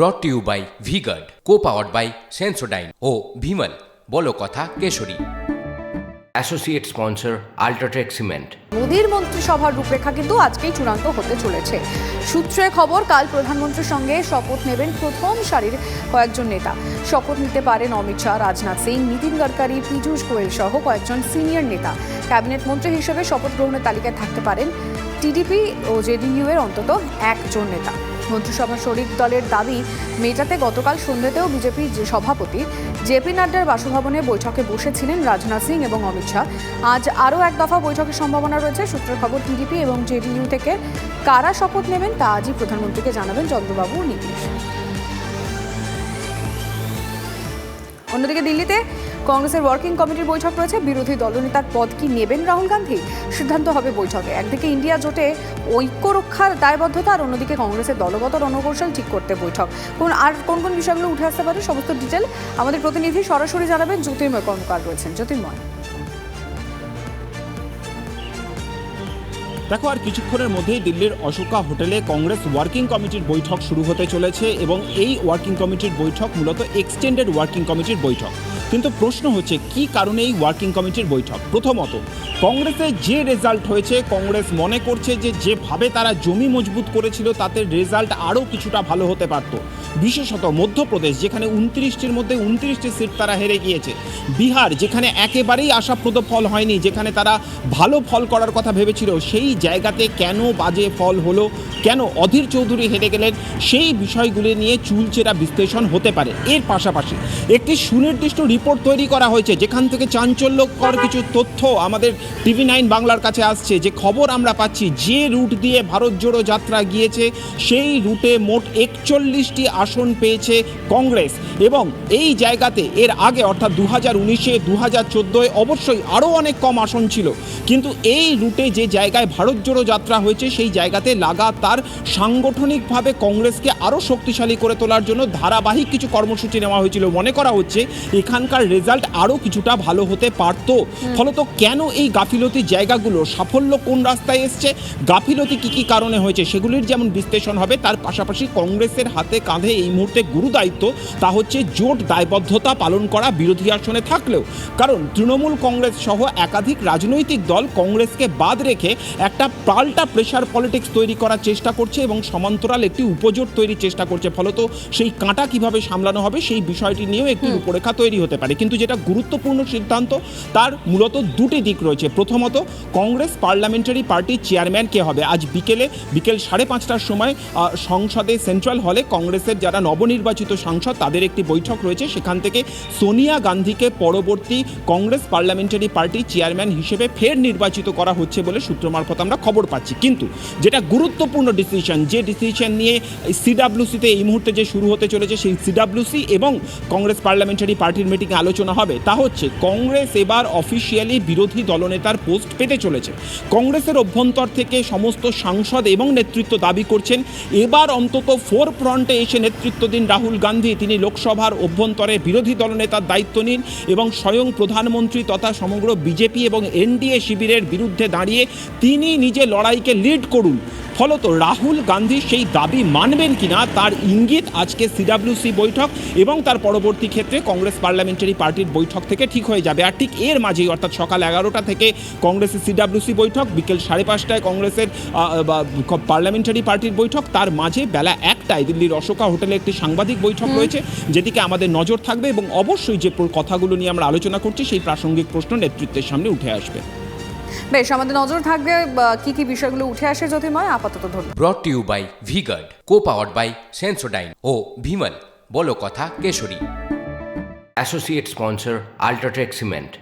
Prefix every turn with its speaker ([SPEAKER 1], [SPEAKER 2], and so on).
[SPEAKER 1] Brought to you by Vguard co powered by Sensodyne ও ভিমল বলো কথা Kesari. Associate sponsor UltraTech cement
[SPEAKER 2] মোদীর মন্ত্রিসভার রূপরেখা কিন্তু আজকেই চূড়ান্ত হতে চলেছে। সূত্রে খবর কাল প্রধানমন্ত্রীর সঙ্গে শপথ নেবেন প্রথম সারির কয়েকজন নেতা। শপথ নিতে পারেন অমিত শাহ রাজনাথ সিং নীতিন গডকারি পীযূষ গোয়েল সহ কয়েকজন সিনিয়র নেতা। ক্যাবিনেট মন্ত্রী হিসেবে শপথ গ্রহণের তালিকায় থাকতে পারেন টিডিপি ও জেডিইউ এর অন্তত একজন নেতা। মন্ত্রিসভা শরিক দলের দাবি মেটাতে গতকাল সন্ধ্যেতেও বিজেপির যে সভাপতি জেপি নাড্ডার বাসভবনে বৈঠকে বসেছিলেন রাজনাথ সিং এবং অমিত শাহ। আজ আরও এক দফা বৈঠকের সম্ভাবনা রয়েছে। সূত্রের খবর, টিডিপি এবং জেডিইউ থেকে কারা শপথ নেবেন তা আজই প্রধানমন্ত্রীকে জানাবেন চন্দ্রবাবু নীতিশ। অন্যদিকে দিল্লিতে কংগ্রেসের ওয়ার্কিং কমিটির বৈঠক রয়েছে। বিরোধী দলনেতার পদ কি নেবেন রাহুল গান্ধী? সিদ্ধান্ত হবে বৈঠকে। একদিকে ইন্ডিয়া জোটে ঐক্য রক্ষার দায়বদ্ধতা, আর অন্যদিকে কংগ্রেসের দলগত রণকৌশল ঠিক করতে বৈঠক। কোন আর কোন কোন বিষয়গুলো উঠে আসতে পারে সমস্ত ডিটেল আমাদের প্রতিনিধি সরাসরি জানাবেন। জ্যোতির্ময় কর্মকার রয়েছেন। জ্যোতির্ময়।
[SPEAKER 3] দেখো, আর কিছুক্ষণের মধ্যেই দিল্লির অশোকা হোটেলে কংগ্রেস ওয়ার্কিং কমিটির বৈঠক শুরু হতে চলেছে এবং এই ওয়ার্কিং কমিটির বৈঠক মূলত এক্সটেন্ডেড ওয়ার্কিং কমিটির বৈঠক। কিন্তু প্রশ্ন হচ্ছে, কি কারণে এই ওয়ার্কিং কমিটির বৈঠক? প্রথমত, কংগ্রেসে যে রেজাল্ট হয়েছে, কংগ্রেস মনে করছে যে যেভাবে তারা জমি মজবুত করেছিল, তাতে রেজাল্ট আরও কিছুটা ভালো হতে পারত। বিশেষত মধ্যপ্রদেশ, যেখানে উনত্রিশটির মধ্যে উনত্রিশটি সিট তারা হেরে গিয়েছে। বিহার, যেখানে একেবারেই আশাপ্রদ ফল হয়নি, যেখানে তারা ভালো ফল করার কথা ভেবেছিল, সেই জায়গাতে কেন বাজে ফল হলো, কেন অধীর চৌধুরী হেরে গেলেন, সেই বিষয়গুলি নিয়ে চুলচেরা বিশ্লেষণ হতে পারে। এর পাশাপাশি একটি সুনির্দিষ্ট রিপোর্ট তৈরি করা হয়েছে, যেখান থেকে চাঞ্চল্যকর কিছু তথ্য আমাদের টিভি নাইন বাংলার কাছে আসছে, যে খবর আমরা পাচ্ছি, যে রুট দিয়ে ভারত জোড়ো যাত্রা গিয়েছে, সেই রুটে মোট একচল্লিশটি আসন পেয়েছে কংগ্রেস। এবং এই জায়গাতে এর আগে অর্থাৎ দু হাজার উনিশে দু হাজার চোদ্দোয় অবশ্যই আরও অনেক কম আসন ছিল। কিন্তু এই রুটে যে জায়গায় ভারত জোড়ো যাত্রা হয়েছে সেই জায়গাতে লাগাতার সাংগঠনিকভাবে কংগ্রেসকে আরও শক্তিশালী করে তোলার জন্য ধারাবাহিক কিছু কর্মসূচি নেওয়া হয়েছিল। মনে করা হচ্ছে এখানকার রেজাল্ট আরও কিছুটা ভালো হতে পারত। ফলত কেন এই গাফিলতি জায়গাগুলো সাফল্য কোন রাস্তায় এসছে গাফিলতি কী কী কারণে হয়েছে সেগুলির যেমন বিশ্লেষণ হবে তার পাশাপাশি কংগ্রেসের হাতে কাঁধে এই মুহূর্তে গুরু দায়িত্ব তা হচ্ছে জোট দায়বদ্ধতা পালন করা বিরোধী আসনে থাকলেও। কারণ তৃণমূল কংগ্রেস সহ একাধিক রাজনৈতিক দল কংগ্রেসকে বাদ রেখে একটা পাল্টা প্রেশার পলিটিক্স তৈরি করার চেষ্টা করছে এবং সমান্তরাল একটি উপজোট তৈরির চেষ্টা করছে। ফলত সেই কাঁটা কীভাবে সামলানো হবে সেই বিষয়টি নিয়েও একটি রূপরেখা তৈরি হতে পারে। কিন্তু যেটা গুরুত্বপূর্ণ সিদ্ধান্ত তার মূলত দুটি দিক রয়েছে। প্রথমত কংগ্রেস পার্লামেন্টারি পার্টির চেয়ারম্যান কে হবে। আজ বিকেলে বিকেল সাড়ে পাঁচটার সময় সংসদে সেন্ট্রাল হলে কংগ্রেসের যারা নবনির্বাচিত সাংসদ, তাদের একটি বৈঠক রয়েছে। সেখান থেকে সোনিয়া গান্ধীকে পরবর্তী কংগ্রেস পার্লামেন্টারি পার্টির চেয়ারম্যান হিসেবে ফের নির্বাচিত করা হচ্ছে বলে সূত্র মারফত আমরা খবর পাচ্ছি। কিন্তু যেটা গুরুত্বপূর্ণ ডিসিশন যে ডিসিশন নিয়ে সিডাব্লিউসিতে এই মুহূর্তে যে শুরু হতে চলেছে, সেই সিডাব্লিউসি এবং কংগ্রেস পার্লামেন্টারি পার্টির মিটিংয়ে আলোচনা হবে। তা হচ্ছে, কংগ্রেস এবার অফিসিয়ালি বিরোধী দলনেতার পোস্ট পেতে চলেছে। কংগ্রেসের অভ্যন্তর থেকে সমস্ত সাংসদ এবং নেতৃত্ব দাবি করছেন, এবার অন্তত ফোর ফ্রন্টে এসে নেতৃত্ব দিন রাহুল গান্ধী তিনি লোকসভার অভ্যন্তরে বিরোধী দলনেতার দায়িত্ব নিন এবং স্বয়ং প্রধানমন্ত্রী তথা সমগ্র বিজেপি এবং এনডিএ শিবিরের বিরুদ্ধে দাঁড়িয়ে তিনি নিজে লড়াইকে লিড করুন। ফলত রাহুল গান্ধী সেই দাবি মানবেন কিনা তার ইঙ্গিত আজকে সিডাব্লিউসি বৈঠক এবং তার পরবর্তী ক্ষেত্রে কংগ্রেস পার্লামেন্টারি পার্টির বৈঠক থেকে ঠিক হয়ে যাবে। আর ঠিক এর মাঝেই অর্থাৎ সকাল এগারোটা থেকে কংগ্রেসের সিডাব্লিউসি বৈঠক, বিকেল সাড়ে পাঁচটায় কংগ্রেসের পার্লামেন্টারি পার্টির বৈঠক। তার মাঝে বেলা একটায় দিল্লির অশোকা হোটেলে একটি সাংবাদিক বৈঠক রয়েছে যেদিকে আমাদের নজর থাকবে এবং অবশ্যই যে কথাগুলো নিয়ে আমরা আলোচনা করছি সেই প্রাসঙ্গিক প্রশ্ন নেতৃত্বের সামনে উঠে আসবে।
[SPEAKER 2] বেশ আমাদের নজর থাকবে বা, কি কি বিষয়গুলো উঠে আসে যদি জ্যোতির্ময়? আপাতত ধন্যবাদ
[SPEAKER 1] brought to you by Vguard co powered by Sensodyne ও ভিমল বলো কথা Kesari. Associate sponsor UltraTech cement